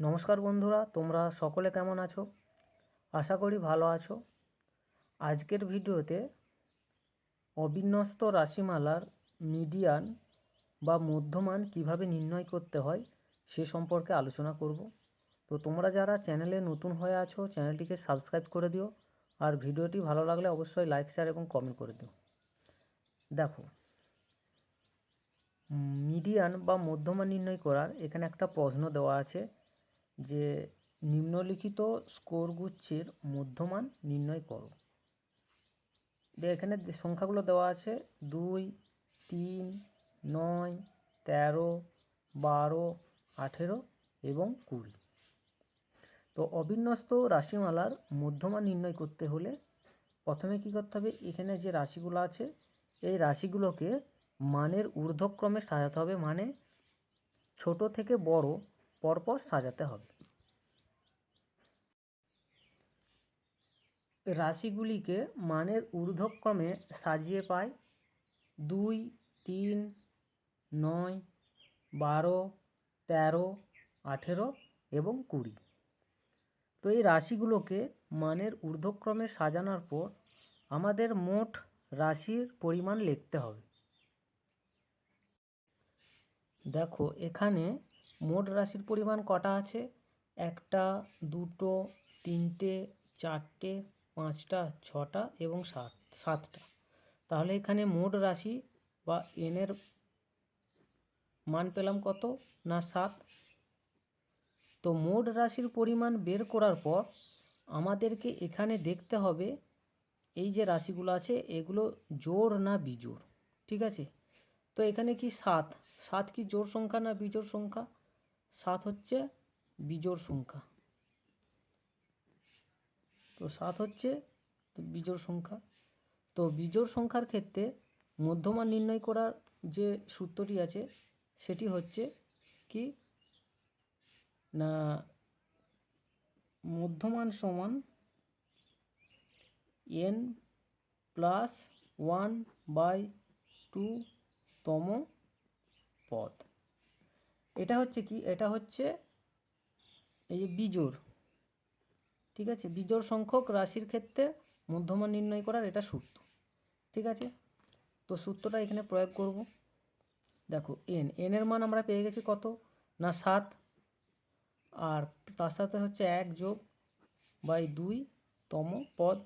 নমস্কার বন্ধুরা, তোমরা সকলে কেমন আছো? আশা করি ভালো আছো। আজকের ভিডিওতে অবিন্যস্ত রাশিমালার মিডিয়ান বা মধ্যমান কীভাবে নির্ণয় করতে হয় সে সম্পর্কে আলোচনা করব। তো তোমরা যারা চ্যানেলে নতুন হয়ে আছো চ্যানেলটিকে সাবস্ক্রাইব করে দিও আর ভিডিওটি ভালো লাগলে অবশ্যই লাইক শেয়ার এবং কমেন্ট করে দিও। দেখো মিডিয়ান বা মধ্যমান নির্ণয় করার এখানে একটা প্রশ্ন দেওয়া আছে। যে নিম্নলিখিত স্কোর গুচ্ছের মধ্যমান নির্ণয় করো। এখানে সংখ্যাগুলো দেওয়া আছে, দুই, তিন, নয়, তেরো, বারো, আঠেরো এবং কুড়ি। তো অবিন্যস্ত রাশিমালার মধ্যমান নির্ণয় করতে হলে প্রথমে কী করতে হবে? এখানে যে রাশিগুলো আছে, এই রাশিগুলোকে মানের ঊর্ধ্বক্রমে সাজাতে হবে। মানে ছোট থেকে বড় পরপর সাজাতে হবে। রাশিগুলিকে মানের ঊর্ধ্বক্রমে সাজিয়ে পায় দুই, তিন, নয়, বারো, তেরো, আঠেরো এবং কুড়ি। তো এই রাশিগুলোকে মানের ঊর্ধ্বক্রমে সাজানোর পর আমাদের মোট রাশির পরিমাণ লিখতে হবে। দেখো, এখানে মোট রাশির পরিমাণ কটা আছে? একটা, দুটো, তিনটে, চারটে, পাঁচটা, ছটা এবং সাত, সাতটা। তাহলে এখানে মোট রাশি বা এনের মান পেলাম কত না সাত? তো মোট রাশির পরিমাণ বের করার পর আমাদেরকে এখানে দেখতে হবে এই যে রাশিগুলো আছে, এগুলো জোড় না বিজোড়, ঠিক আছে? তো এখানে কি সাত? সাত কি জোর সংখ্যা না বিজোড় সংখ্যা? সাত হচ্ছে বিজোড় সংখ্যা। তো সাত হচ্ছে বিজোড় সংখ্যা। তো বিজোড় সংখ্যার ক্ষেত্রে মধ্যমান নির্ণয় করার যে সূত্রটি আছে, সেটি হচ্ছে কি? না, মধ্যমান সমান n plus one by two তম পদ। এটা হচ্ছে কি? এটা হচ্ছে এই যে বিজোড়। ঠিক আছে? বিজোড় সংখ্যক রাশির ক্ষেত্রে মধ্যমান নির্ণয় করার এটা সূত্র। ঠিক আছে? তো সূত্রটা এখানে প্রয়োগ করব। দেখো এন এন এর মান আমরা পেয়ে গেছি কত? না, সাত। আর তার সাথে হচ্ছে এক যোগ বাই দুই তম পদ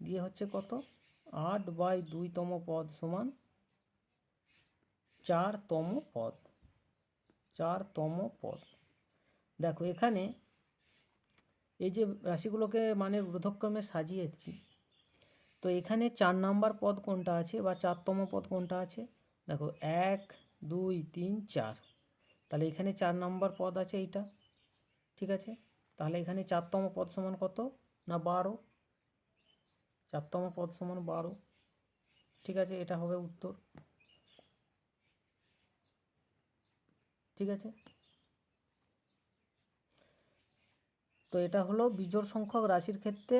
দিয়ে হচ্ছে কত? আট বাই দুইতম পদ সমান চারতম পদ। চারতম পদ। দেখো, এখানে এই যে রাশিগুলোকে মানে ঊর্ধ্বক্রমে সাজিয়েছি, তো এখানে চার নাম্বার পদ কোনটা আছে বা চারতম পদ কোনটা আছে? দেখো, এক, দুই, তিন, চার। তাহলে এখানে চার নাম্বার পদ আছে এইটা, ঠিক আছে? তাহলে এখানে চারতম পদ সমান কত? না, বারো। চারতম পদ সমান বারো, ঠিক আছে? এটা হবে উত্তর। ঠিক আছে? তো এটা হলো বিজোড় সংখ্যক রাশির ক্ষেত্রে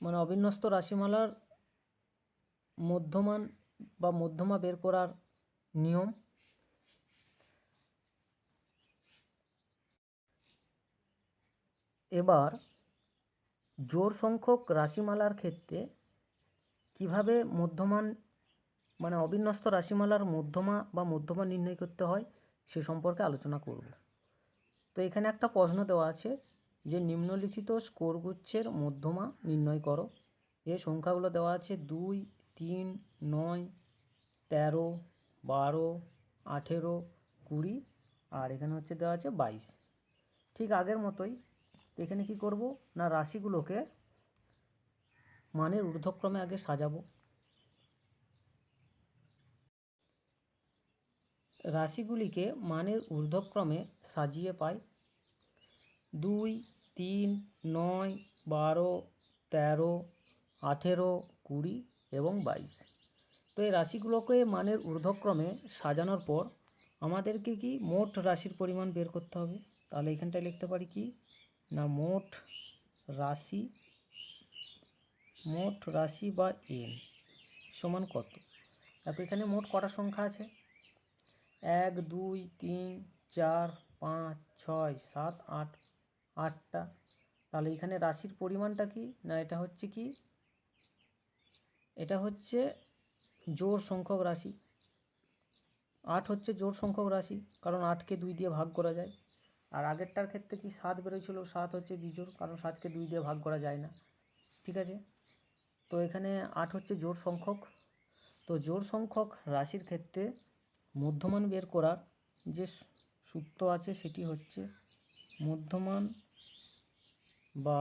মানে অবিন্যস্ত রাশিমালার মধ্যমান বা মধ্যমা বের করার নিয়ম। এবার জোড় সংখ্যক রাশিমালার ক্ষেত্রে কীভাবে মধ্যমান মানে অবিন্যস্ত রাশিমালার মধ্যমা বা মধ্যমা নির্ণয় করতে হয়, সে সম্পর্কে আলোচনা করব। তো এখানে একটা প্রশ্ন দেওয়া আছে যে, নিম্নলিখিত স্কোরগুচ্ছের মধ্যমা নির্ণয় করো। এ সংখ্যাগুলো দেওয়া আছে দুই, তিন, নয়, তেরো, বারো, আঠেরো, কুড়ি, আর এখানে হচ্ছে দেওয়া আছে বাইশ। ঠিক আগের মতোই এখানে কি করব? না, রাশিগুলোকে মানের ঊর্ধ্বক্রমে আগে সাজাবো। রাশিগুলিকে মানের ঊর্ধ্বক্রমে সাজিয়ে পাই দুই, তিন, নয়, বারো, তেরো, আঠেরো, কুড়ি এবং বাইশ। তো এই রাশিগুলোকে মানের ঊর্ধ্বক্রমে সাজানোর পর আমাদেরকে কি মোট রাশির পরিমাণ বের করতে হবে? তাহলে এখানটায় লিখতে পারি কি? না, মোট রাশি মোট রাশি বা এন সমান কত? দেখো এখানে মোট কটা সংখ্যা আছে? এক, দুই, তিন, চার, পাঁচ, ছয়, সাত, আট, আটটা। তাহলে এখানে রাশির পরিমাণটা কি? না, এটা হচ্ছে কি? এটা হচ্ছে জোর সংখ্যক রাশি। আট হচ্ছে জোর সংখ্যক রাশি, কারণ আটকে দুই দিয়ে ভাগ করা যায়। আর আগেরটার ক্ষেত্রে কি সাত বেরোছিল সাত হচ্ছে বিজোড়, কারণ সাতকে দুই দিয়ে ভাগ করা যায় না। ঠিক আছে? তো এখানে আট হচ্ছে জোড় সংখ্যক। তো জোর সংখ্যক রাশির ক্ষেত্রে মধ্যমান বের করার যে সূত্র আছে সেটি হচ্ছে মধ্যমান বা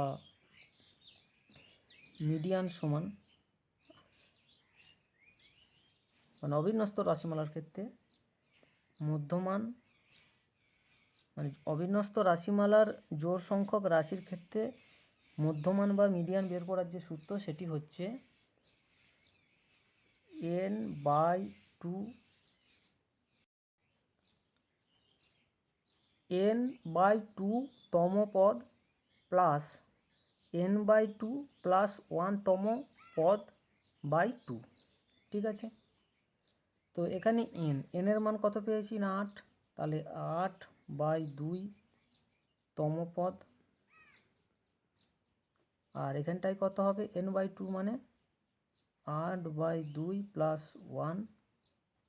মিডিয়ান সমান মানে অবিন্যস্ত রাশিমালার ক্ষেত্রে মধ্যমান মানে অবিন্যস্ত রাশিমালার জোর সংখ্যক রাশির ক্ষেত্রে মধ্যমান বা মিডিয়ান বের করার যে সূত্র সেটি হচ্ছে n by two n by two তম পদ plus n by two plus one তম পদ বাই টু ঠিক আছে? তো এখানে এন এনের মান কত পেয়েছি না আট? তাহলে আট বাই দুই তম পদ। আর এখানটায় কত হবে? এন বাই টু মানে আট বাই দুই প্লাস ওয়ান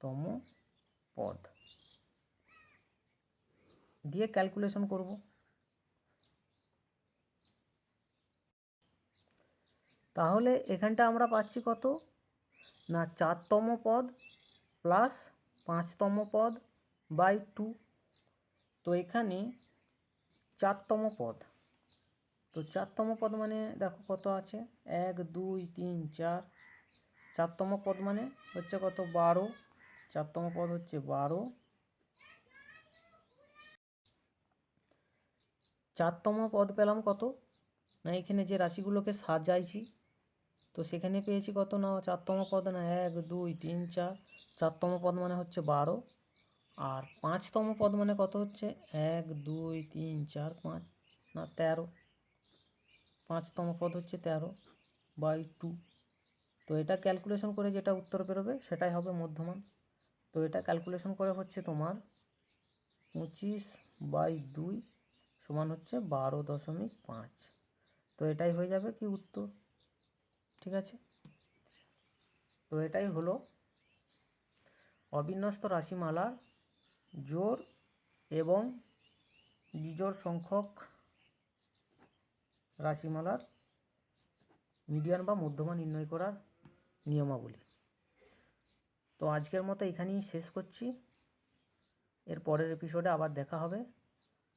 তম পদ। দিয়ে ক্যালকুলেশন করব। তাহলে এখানটা আমরা পাচ্ছি কত? না, চারতম পদ প্লাস পাঁচতম পদ বাই টু তো এখানে চারতম পদ। তো চারতম পদ মানে দেখো কত আছে? এক, দুই, তিন, চার। চারতম পদ মানে হচ্ছে কত? বারো। চারতম পদ হচ্ছে বারো। চারতম পদ পেলাম কত? না, এখানে যে রাশিগুলোকে সাজাইছি, তো সেখানে পেয়েছি কত? না, চারতম পদ না, এক, দুই, তিন, চার। চারতম পদ মানে হচ্ছে বারো। আর পাঁচতম পদ মানে কত হচ্ছে? এক, দুই, তিন, চার, পাঁচ, না, তেরো। পাঁচতম পদ হচ্ছে তেরো বাই টু। তো এটা ক্যালকুলেশন করে যেটা উত্তর বেরোবে, সেটাই হবে মধ্যমান। তো এটা ক্যালকুলেশন করে হচ্ছে তোমার পঁচিশ বাই দুই সমান হচ্ছে বারো দশমিক পাঁচ। তো এটাই হয়ে যাবে কি উত্তর? ঠিক আছে? তো এটাই হলো অবিন্যস্ত রাশিমালার জোর এবং বিজোড় সংখ্যক রাশিমালার মিডিয়ান বা মধ্যমান নির্ণয় করার নিয়মাবলী। তো আজকের মতো এখানেই শেষ করছি। এর পরের এপিসোডে আবার দেখা হবে।